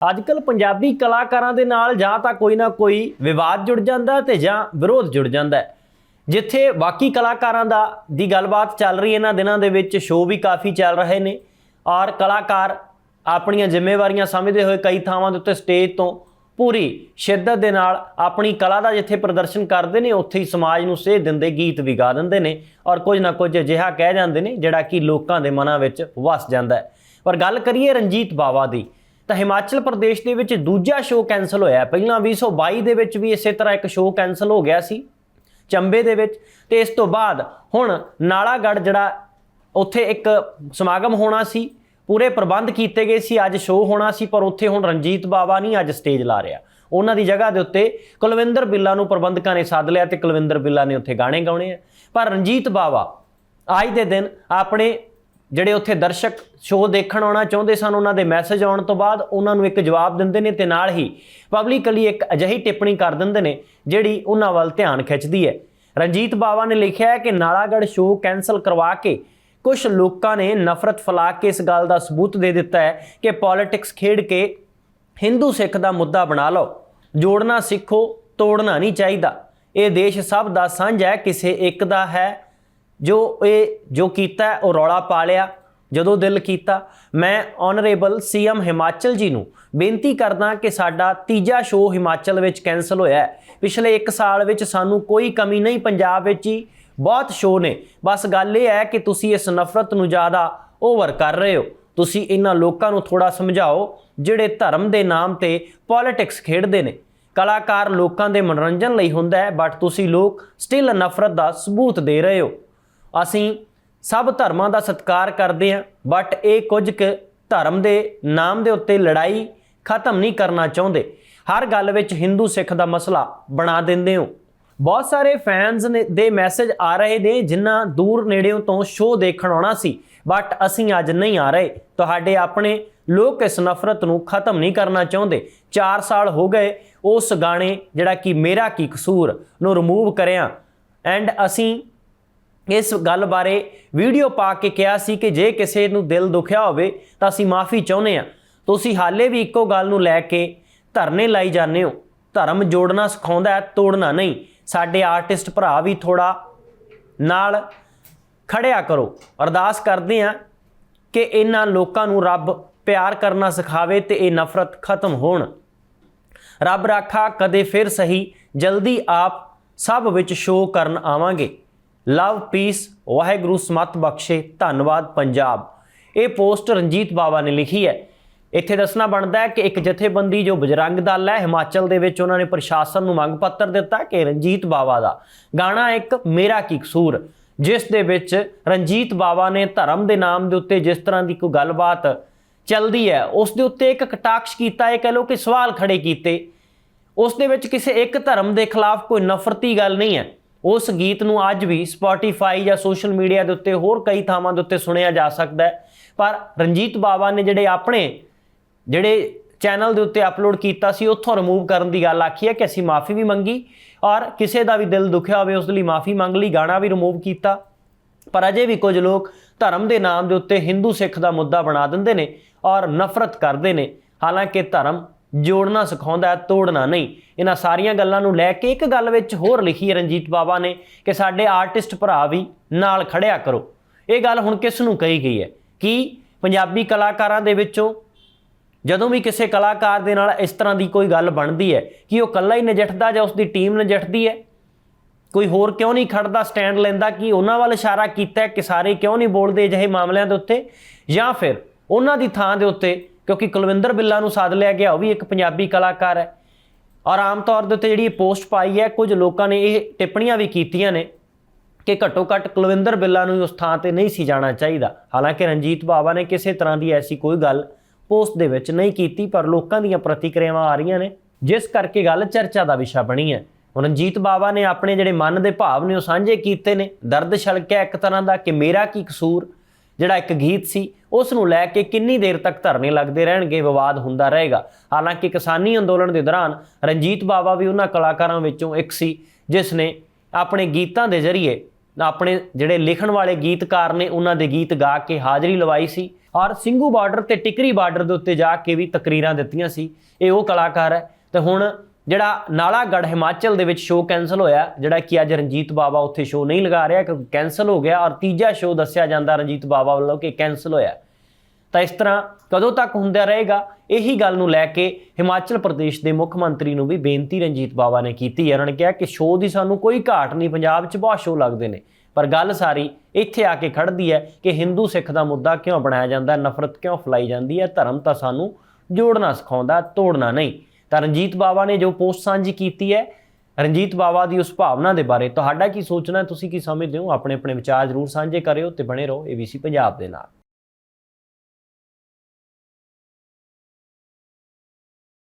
ਅੱਜਕੱਲ ਪੰਜਾਬੀ ਕਲਾਕਾਰਾਂ ਦੇ ਨਾਲ ਜਾਂ ਤਾਂ ਕੋਈ ਨਾ ਕੋਈ ਵਿਵਾਦ ਜੁੜ ਜਾਂਦਾ ਹੈ ਤੇ ਜਾਂ ਵਿਰੋਧ ਜੁੜ ਜਾਂਦਾ ਜਿੱਥੇ ਬਾਕੀ ਕਲਾਕਾਰਾਂ ਦਾ ਦੀ ਗੱਲਬਾਤ ਚੱਲ ਰਹੀ ਹੈ, ਇਹਨਾਂ ਦਿਨਾਂ ਦੇ ਵਿੱਚ ਸ਼ੋਅ ਵੀ ਕਾਫੀ ਚੱਲ ਰਹੇ ਨੇ। ਔਰ ਕਲਾਕਾਰ ਆਪਣੀਆਂ ਜ਼ਿੰਮੇਵਾਰੀਆਂ ਸਮਝਦੇ ਹੋਏ ਕਈ ਥਾਵਾਂ ਦੇ ਉੱਤੇ ਸਟੇਜ ਤੋਂ ਪੂਰੀ ਸ਼ਿੱਦਤ ਦੇ ਨਾਲ ਆਪਣੀ ਕਲਾ ਦਾ ਜਿੱਥੇ ਪ੍ਰਦਰਸ਼ਨ ਕਰਦੇ ਨੇ, ਉੱਥੇ ਹੀ ਸਮਾਜ ਨੂੰ ਸੇਧ ਦਿੰਦੇ, ਗੀਤ ਵੀ ਗਾ ਦਿੰਦੇ ਨੇ ਔਰ ਕੁਝ ਨਾ ਕੁਝ ਅਜਿਹਾ ਕਹਿ ਜਾਂਦੇ ਨੇ ਜਿਹੜਾ ਕਿ ਲੋਕਾਂ ਦੇ ਮਨਾਂ ਵਿੱਚ ਵਸ ਜਾਂਦਾ ਹੈ। ਪਰ ਗੱਲ ਕਰੀਏ ਰਣਜੀਤ ਬਾਵਾ ਦੀ ਤਾਂ ਹਿਮਾਚਲ ਪ੍ਰਦੇਸ਼ ਦੇ ਵਿੱਚ ਦੂਜਾ ਸ਼ੋਅ ਕੈਨਸਲ ਹੋਇਆ। ਪਹਿਲਾਂ 2022 ਦੇ ਵਿੱਚ ਵੀ ਇਸੇ ਤਰ੍ਹਾਂ ਇੱਕ ਸ਼ੋਅ ਕੈਨਸਲ ਹੋ ਗਿਆ ਸੀ, ਚੰਬੇ ਦੇ ਵਿੱਚ। ਤੇ ਇਸ ਤੋਂ ਬਾਅਦ ਹੁਣ ਨਾਲਾਗੜ ਜਿਹੜਾ ਉੱਥੇ ਇੱਕ ਸਮਾਗਮ ਹੋਣਾ ਸੀ, ਪੂਰੇ ਪ੍ਰਬੰਧ ਕੀਤੇ ਗਏ ਸੀ, ਅੱਜ ਸ਼ੋਅ ਹੋਣਾ ਸੀ, ਪਰ ਉੱਥੇ ਹੁਣ ਰਣਜੀਤ ਬਾਵਾ ਨਹੀਂ ਅੱਜ ਸਟੇਜ ਲਾ ਰਿਹਾ। ਉਹਨਾਂ ਦੀ ਜਗ੍ਹਾ ਦੇ ਉੱਤੇ ਕੁਲਵਿੰਦਰ ਬਿੱਲਾ ਨੂੰ ਪ੍ਰਬੰਧਕਾਂ ਨੇ ਸੱਦ ਲਿਆ ਤੇ ਕੁਲਵਿੰਦਰ ਬਿੱਲਾ ਨੇ ਉੱਥੇ ਗਾਣੇ ਗਾਉਣੇ ਆ। ਪਰ ਰਣਜੀਤ ਬਾਵਾ ਅੱਜ ਦੇ ਦਿਨ ਆਪਣੇ ਜਿਹੜੇ ਉੱਥੇ ਦਰਸ਼ਕ ਸ਼ੋਅ ਦੇਖਣ ਆਉਣਾ ਚਾਹੁੰਦੇ ਸਨ, ਉਹਨਾਂ ਦੇ ਮੈਸੇਜ ਆਉਣ ਤੋਂ ਬਾਅਦ ਉਹਨਾਂ ਨੂੰ ਇੱਕ ਜਵਾਬ ਦਿੰਦੇ ਨੇ ਤੇ ਨਾਲ ਹੀ ਪਬਲਿਕਲੀ ਇੱਕ ਅਜਿਹੀ ਟਿੱਪਣੀ ਕਰ ਦਿੰਦੇ ਨੇ, ਜਿਹੜੀ ਉਹਨਾਂ ਵੱਲ ਧਿਆਨ ਖਿੱਚਦੀ ਹੈ। ਰਣਜੀਤ ਬਾਵਾ ਨੇ ਲਿਖਿਆ ਹੈ ਕਿ ਨਾਲਾਗੜ ਸ਼ੋਅ ਕੈਨਸਲ ਕਰਵਾ ਕੇ ਕੁਝ ਲੋਕਾਂ ਨੇ ਨਫ਼ਰਤ ਫੈਲਾ ਕੇ ਇਸ ਗੱਲ ਦਾ ਸਬੂਤ ਦੇ ਦਿੱਤਾ ਹੈ ਕਿ ਪੋਲਿਟਿਕਸ ਖੇਡ ਕੇ ਹਿੰਦੂ ਸਿੱਖ ਦਾ ਮੁੱਦਾ ਬਣਾ ਲਓ। ਜੋੜਨਾ ਸਿੱਖੋ, ਤੋੜਨਾ ਨਹੀਂ ਚਾਹੀਦਾ। ਇਹ ਦੇਸ਼ ਸਭ ਦਾ ਸਾਂਝਾ ਹੈ, ਕਿਸੇ ਇੱਕ ਦਾ ਹੈ ਜੋ ਇਹ ਜੋ ਕੀਤਾ, ਉਹ ਰੌਲਾ ਪਾ ਲਿਆ, ਜਦੋਂ ਦਿਲ ਕੀਤਾ। ਮੈਂ ਆਨਰੇਬਲ ਸੀਐਮ ਹਿਮਾਚਲ ਜੀ ਨੂੰ ਬੇਨਤੀ ਕਰਦਾ ਕਿ ਸਾਡਾ ਤੀਜਾ ਸ਼ੋਅ ਹਿਮਾਚਲ ਵਿੱਚ ਕੈਨਸਲ ਹੋਇਆ ਹੈ। ਪਿਛਲੇ 1 ਸਾਲ ਵਿੱਚ ਸਾਨੂੰ ਕੋਈ ਕਮੀ ਨਹੀਂ, ਪੰਜਾਬ ਵਿੱਚ ਹੀ ਬਹੁਤ ਸ਼ੋਅ ਨੇ। ਬਸ ਗੱਲ ਇਹ ਹੈ ਕਿ ਤੁਸੀਂ ਇਸ ਨਫ਼ਰਤ ਨੂੰ ਜ਼ਿਆਦਾ ਓਵਰ ਕਰ ਰਹੇ ਹੋ। ਤੁਸੀਂ ਇਹਨਾਂ ਲੋਕਾਂ ਨੂੰ ਥੋੜਾ ਸਮਝਾਓ, ਜਿਹੜੇ ਧਰਮ ਦੇ ਨਾਮ ਤੇ ਪੋਲਿਟਿਕਸ ਖੇਡਦੇ ਨੇ। ਕਲਾਕਾਰ ਲੋਕਾਂ ਦੇ ਮਨੋਰੰਜਨ ਲਈ ਹੁੰਦਾ ਹੈ ਬਟ ਤੁਸੀਂ ਲੋਕ ਸਟਿਲ ਨਫ਼ਰਤ ਦਾ ਸਬੂਤ ਦੇ ਰਹੇ ਹੋ। ਅਸੀਂ ਸਭ ਧਰਮਾਂ ਦਾ ਸਤਿਕਾਰ ਕਰਦੇ ਹਾਂ ਬਟ ਇਹ ਕੁਝ ਕੁ ਧਰਮ ਦੇ ਨਾਮ ਦੇ ਉੱਤੇ ਲੜਾਈ ਖਤਮ ਨਹੀਂ ਕਰਨਾ ਚਾਹੁੰਦੇ। ਹਰ ਗੱਲ ਵਿੱਚ ਹਿੰਦੂ ਸਿੱਖ ਦਾ ਮਸਲਾ ਬਣਾ ਦਿੰਦੇ ਹੋ। ਬਹੁਤ ਸਾਰੇ ਫੈਨਸ ਨੇ ਦੇ ਮੈਸੇਜ ਆ ਰਹੇ ਨੇ ਜਿਨ੍ਹਾਂ ਦੂਰ ਨੇੜਿਓਂ ਤੋਂ ਸ਼ੋਅ ਦੇਖਣ ਆਉਣਾ ਸੀ ਬਟ ਅਸੀਂ ਅੱਜ ਨਹੀਂ ਆ ਰਹੇ। ਤੁਹਾਡੇ ਆਪਣੇ ਲੋਕ ਇਸ ਨਫ਼ਰਤ ਨੂੰ ਖਤਮ ਨਹੀਂ ਕਰਨਾ ਚਾਹੁੰਦੇ। 4 ਸਾਲ ਹੋ ਗਏ ਉਸ ਗਾਣੇ ਜਿਹੜਾ ਕਿ ਮੇਰਾ ਕੀ ਕਸੂਰ ਨੂੰ ਰਿਮੂਵ ਕਰਿਆ। ਐਂਡ ਅਸੀਂ ਇਸ ਗੱਲ ਬਾਰੇ ਵੀਡੀਓ ਪਾ ਕੇ ਕਿਹਾ ਸੀ ਕਿ ਜੇ ਕਿਸੇ ਨੂੰ ਦਿਲ ਦੁਖਿਆ ਹੋਵੇ ਤਾਂ ਅਸੀਂ ਮਾਫੀ ਚਾਹੁੰਦੇ ਹਾਂ। ਤੁਸੀਂ ਹਾਲੇ ਵੀ ਇੱਕੋ ਗੱਲ ਨੂੰ ਲੈ ਕੇ ਧਰਨੇ ਲਾਈ ਜਾਂਦੇ ਹੋ। ਧਰਮ ਜੋੜਨਾ ਸਿਖਾਉਂਦਾ ਹੈ, ਤੋੜਨਾ ਨਹੀਂ। ਸਾਡੇ ਆਰਟਿਸਟ ਭਰਾ ਵੀ ਥੋੜਾ ਨਾਲ ਖੜਿਆ ਕਰੋ। ਅਰਦਾਸ ਕਰਦੇ ਹਾਂ ਕਿ ਇਹਨਾਂ ਲੋਕਾਂ ਨੂੰ ਰੱਬ ਪਿਆਰ ਕਰਨਾ ਸਿਖਾਵੇ ਤੇ ਇਹ ਨਫ਼ਰਤ ਖਤਮ ਹੋਣ। ਰੱਬ ਰਾਖਾ ਕਦੇ ਫਿਰ ਸਹੀ, ਜਲਦੀ ਆਪ ਸਭ ਵਿੱਚ ਸ਼ੋਅ ਕਰਨ ਆਵਾਂਗੇ। ਲਵ ਪੀਸ ਵਾਹਿਗੁਰੂ, ਸਮਤ ਬਖਸ਼ੇ, ਧੰਨਵਾਦ, ਪੰਜਾਬ। ਇਹ ਪੋਸਟ ਰਣਜੀਤ ਬਾਵਾ ਨੇ ਲਿਖੀ ਹੈ। ਇੱਥੇ ਦੱਸਣਾ ਬਣਦਾ ਹੈ ਕਿ ਇੱਕ ਜਥੇਬੰਦੀ ਜੋ ਬਜਰੰਗ ਦਲ ਹੈ, ਹਿਮਾਚਲ ਦੇ ਵਿੱਚ ਉਹਨਾਂ ਨੇ ਪ੍ਰਸ਼ਾਸਨ ਨੂੰ ਮੰਗ ਪੱਤਰ ਦਿੱਤਾ ਕਿ ਰਣਜੀਤ ਬਾਵਾ ਦਾ ਗਾਣਾ ਇੱਕ ਮੇਰਾ ਕੀ ਕਸੂਰ। ਜਿਸ ਦੇ ਵਿੱਚ ਰਣਜੀਤ ਬਾਵਾ ਨੇ ਧਰਮ ਦੇ ਨਾਮ ਦੇ ਉੱਤੇ ਜਿਸ ਤਰ੍ਹਾਂ ਦੀ ਕੋਈ ਗੱਲਬਾਤ ਚੱਲਦੀ ਹੈ, ਉਸ ਦੇ ਉੱਤੇ ਇੱਕ ਕਟਾਕਸ਼ ਕੀਤਾ, ਇਹ ਕਹ ਲੋ ਕਿ ਸਵਾਲ ਖੜੇ ਕੀਤੇ। ਉਸ ਦੇ ਵਿੱਚ ਕਿਸੇ ਇੱਕ ਧਰਮ ਦੇ ਖਿਲਾਫ ਕੋਈ ਨਫ਼ਰਤੀ ਗੱਲ ਨਹੀਂ ਹੈ। ਉਸ ਗੀਤ ਨੂੰ ਅੱਜ ਵੀ ਸਪੋਟੀਫਾਈ ਜਾਂ ਸੋਸ਼ਲ ਮੀਡੀਆ ਦੇ ਉੱਤੇ ਹੋਰ ਕਈ ਥਾਵਾਂ ਦੇ ਉੱਤੇ ਸੁਣਿਆ ਜਾ ਸਕਦਾ ਹੈ। ਪਰ ਰਣਜੀਤ ਬਾਵਾ ਨੇ ਜਿਹੜੇ ਆਪਣੇ, ਜਿਹੜੇ ਚੈਨਲ ਦੇ ਉੱਤੇ ਅਪਲੋਡ ਕੀਤਾ ਸੀ, ਉੱਥੋਂ ਰਿਮੂਵ ਕਰਨ ਦੀ ਗੱਲ ਆਖੀ ਹੈ ਕਿ ਅਸੀਂ ਮਾਫੀ ਵੀ ਮੰਗੀ ਔਰ ਕਿਸੇ ਦਾ ਵੀ ਦਿਲ ਦੁਖਿਆ ਹੋਵੇ, ਉਸ ਲਈ ਮਾਫੀ ਮੰਗ ਲਈ, ਗਾਣਾ ਵੀ ਰਿਮੂਵ ਕੀਤਾ। ਪਰ ਅਜੇ ਵੀ ਕੁਝ ਲੋਕ ਧਰਮ ਦੇ ਨਾਮ ਦੇ ਉੱਤੇ ਹਿੰਦੂ ਸਿੱਖ ਦਾ ਮੁੱਦਾ ਬਣਾ ਦਿੰਦੇ ਨੇ ਔਰ ਨਫ਼ਰਤ ਕਰਦੇ ਨੇ। ਹਾਲਾਂਕਿ ਧਰਮ ਜੋੜਨਾ ਸਿਖਾਉਂਦਾ ਹੈ, ਤੋੜਨਾ ਨਹੀਂ। ਇਹਨਾਂ ਸਾਰੀਆਂ ਗੱਲਾਂ ਨੂੰ ਲੈ ਕੇ ਇੱਕ ਗੱਲ ਵਿੱਚ ਹੋਰ ਲਿਖੀ ਹੈ ਰਣਜੀਤ ਬਾਵਾ ਨੇ ਕਿ ਸਾਡੇ ਆਰਟਿਸਟ ਭਰਾ ਵੀ ਨਾਲ ਖੜਿਆ ਕਰੋ। ਇਹ ਗੱਲ ਹੁਣ ਕਿਸ ਨੂੰ ਕਹੀ ਗਈ ਹੈ? ਕਿ ਪੰਜਾਬੀ ਕਲਾਕਾਰਾਂ ਦੇ ਵਿੱਚੋਂ ਜਦੋਂ ਵੀ ਕਿਸੇ ਕਲਾਕਾਰ ਦੇ ਨਾਲ ਇਸ ਤਰ੍ਹਾਂ ਦੀ ਕੋਈ ਗੱਲ ਬਣਦੀ ਹੈ, ਕਿ ਉਹ ਇਕੱਲਾ ਹੀ ਨਜਿੱਠਦਾ ਜਾਂ ਉਸ ਦੀ ਟੀਮ ਨਜਿੱਠਦੀ ਹੈ? ਕੋਈ ਹੋਰ ਕਿਉਂ ਨਹੀਂ ਖੜਦਾ, ਸਟੈਂਡ ਲੈਂਦਾ ਕਿ ਉਹਨਾਂ ਵੱਲ ਇਸ਼ਾਰਾ ਕੀਤਾ ਹੈ ਕਿ ਸਾਰੇ ਕਿਉਂ ਨਹੀਂ ਬੋਲਦੇ ਅਜਿਹੇ ਮਾਮਲਿਆਂ ਦੇ ਉੱਤੇ? ਜਾਂ ਫਿਰ ਉਹਨਾਂ ਦੀ ਥਾਂ ਦੇ ਉੱਤੇ ਕਿਉਂਕਿ ਕੁਲਵਿੰਦਰ ਬਿੱਲਾ ਨੂੰ ਸਾਧ ਲਿਆ ਗਿਆ, ਉਹ ਵੀ ਇੱਕ ਪੰਜਾਬੀ ਕਲਾਕਾਰ ਹੈ। ਔਰ ਆਮ ਤੌਰ ਦੇ ਉੱਤੇ ਜਿਹੜੀ ਇਹ ਪੋਸਟ ਪਾਈ ਹੈ, ਕੁਝ ਲੋਕਾਂ ਨੇ ਇਹ ਟਿੱਪਣੀਆਂ ਵੀ ਕੀਤੀਆਂ ਨੇ ਕਿ ਘੱਟੋ ਘੱਟ ਕੁਲਵਿੰਦਰ ਬਿੱਲਾ ਨੂੰ ਉਸ ਥਾਂ ਤੇ ਨਹੀਂ ਸੀ ਜਾਣਾ ਚਾਹੀਦਾ। ਹਾਲਾਂਕਿ ਰਣਜੀਤ ਬਾਵਾ ਨੇ ਕਿਸੇ ਤਰ੍ਹਾਂ ਦੀ ਐਸੀ ਕੋਈ ਗੱਲ ਪੋਸਟ ਦੇ ਵਿੱਚ ਨਹੀਂ ਕੀਤੀ, ਪਰ ਲੋਕਾਂ ਦੀਆਂ ਪ੍ਰਤੀਕਿਰਿਆਵਾਂ ਆ ਰਹੀਆਂ ਨੇ, ਜਿਸ ਕਰਕੇ ਗੱਲ ਚਰਚਾ ਦਾ ਵਿਸ਼ਾ ਬਣੀ ਹੈ। ਰਣਜੀਤ ਬਾਵਾ ਨੇ ਆਪਣੇ ਜਿਹੜੇ ਮਨ ਦੇ ਭਾਵ ਨੇ ਉਹ ਸਾਂਝੇ ਕੀਤੇ ਨੇ। ਦਰਦ ਛਲਕਿਆ ਇੱਕ ਤਰ੍ਹਾਂ ਦਾ ਕਿ ਮੇਰਾ ਕੀ ਕਸੂਰ? ਜਿਹੜਾ ਇੱਕ ਗੀਤ ਸੀ ਉਸ ਨੂੰ ਲੈ ਕੇ ਕਿੰਨੀ ਦੇਰ ਤੱਕ ਧਰਨੇ ਲੱਗਦੇ ਰਹਿਣਗੇ, ਵਿਵਾਦ ਹੁੰਦਾ ਰਹੇਗਾ। ਹਾਲਾਂਕਿ ਕਿਸਾਨੀ ਅੰਦੋਲਨ ਦੇ ਦੌਰਾਨ ਰਣਜੀਤ ਬਾਵਾ ਵੀ ਉਹਨਾਂ ਕਲਾਕਾਰਾਂ ਵਿੱਚੋਂ ਇੱਕ ਸੀ, ਜਿਸ ਨੇ ਆਪਣੇ ਗੀਤਾਂ ਦੇ ਜ਼ਰੀਏ ਆਪਣੇ ਜਿਹੜੇ ਲਿਖਣ ਵਾਲੇ ਗੀਤਕਾਰ ਨੇ, ਉਹਨਾਂ ਦੇ ਗੀਤ ਗਾ ਕੇ ਹਾਜ਼ਰੀ ਲਵਾਈ ਸੀ ਔਰ ਸਿੰਘੂ ਬਾਰਡਰ ਤੇ ਟਿਕਰੀ ਬਾਰਡਰ ਦੇ ਉੱਤੇ ਜਾ ਕੇ ਵੀ ਤਕਰੀਰਾਂ ਦਿੱਤੀਆਂ ਸੀ। ਇਹ ਉਹ ਕਲਾਕਾਰ ਹੈ। ਤੇ ਹੁਣ ਜਿਹੜਾ ਨਾਲਾਗੜ੍ਹ ਹਿਮਾਚਲ ਦੇ ਵਿੱਚ ਸ਼ੋਅ ਕੈਨਸਲ ਹੋਇਆ, ਜਿਹੜਾ ਕਿ ਅੱਜ ਰਣਜੀਤ ਬਾਵਾ ਉੱਥੇ ਸ਼ੋਅ ਨਹੀਂ ਲਗਾ ਰਿਹਾ, ਕਿਉਂਕਿ ਕੈਨਸਲ ਹੋ ਗਿਆ ਔਰ ਤੀਜਾ ਸ਼ੋਅ ਦੱਸਿਆ ਜਾਂਦਾ ਰਣਜੀਤ ਬਾਵਾ ਵੱਲੋਂ ਕਿ ਕੈਨਸਲ ਹੋਇਆ। ਤਾਂ ਇਸ ਤਰ੍ਹਾਂ ਕਦੋਂ ਤੱਕ ਹੁੰਦਾ ਰਹੇਗਾ, ਇਹੀ ਗੱਲ ਨੂੰ ਲੈ ਕੇ ਹਿਮਾਚਲ ਪ੍ਰਦੇਸ਼ ਦੇ ਮੁੱਖ ਮੰਤਰੀ ਨੂੰ ਵੀ ਬੇਨਤੀ ਰਣਜੀਤ ਬਾਵਾ ਨੇ ਕੀਤੀ ਹੈ। ਉਹਨਾਂ ਨੇ ਕਿਹਾ ਕਿ ਸ਼ੋਅ ਦੀ ਸਾਨੂੰ ਕੋਈ ਘਾਟ ਨਹੀਂ, ਪੰਜਾਬ 'ਚ ਬਹੁਤ ਸ਼ੋਅ ਲੱਗਦੇ ਨੇ। ਪਰ ਗੱਲ ਸਾਰੀ ਇੱਥੇ ਆ ਕੇ ਖੜਦੀ ਹੈ ਕਿ ਹਿੰਦੂ ਸਿੱਖ ਦਾ ਮੁੱਦਾ ਕਿਉਂ ਬਣਾਇਆ ਜਾਂਦਾ, ਨਫ਼ਰਤ ਕਿਉਂ ਫੈਲਾਈ ਜਾਂਦੀ ਹੈ, ਧਰਮ ਤਾਂ ਸਾਨੂੰ ਜੋੜਨਾ ਸਿਖਾਉਂਦਾ, ਤੋੜਨਾ ਨਹੀਂ। ਤਾਂ ਰਣਜੀਤ ਬਾਵਾ ਨੇ ਜੋ ਪੋਸਟ ਸਾਂਝੀ ਕੀਤੀ ਹੈ, ਰਣਜੀਤ ਬਾਵਾ ਦੀ ਉਸ ਭਾਵਨਾ ਦੇ ਬਾਰੇ, ਤੁਹਾਡਾ ਕੀ ਸੋਚਣਾ ਤੁਸੀਂ ਕੀ ਸਮਝਦੇ ਹੋ? ਆਪਣੇ ਆਪਣੇ ਵਿਚਾਰ ਜ਼ਰੂਰ ਸਾਂਝੇ ਕਰਿਓ ਤੇ ਬਣੇ ਰਹੋ ਏਬੀਸੀ ਪੰਜਾਬ ਦੇ ਨਾਲ।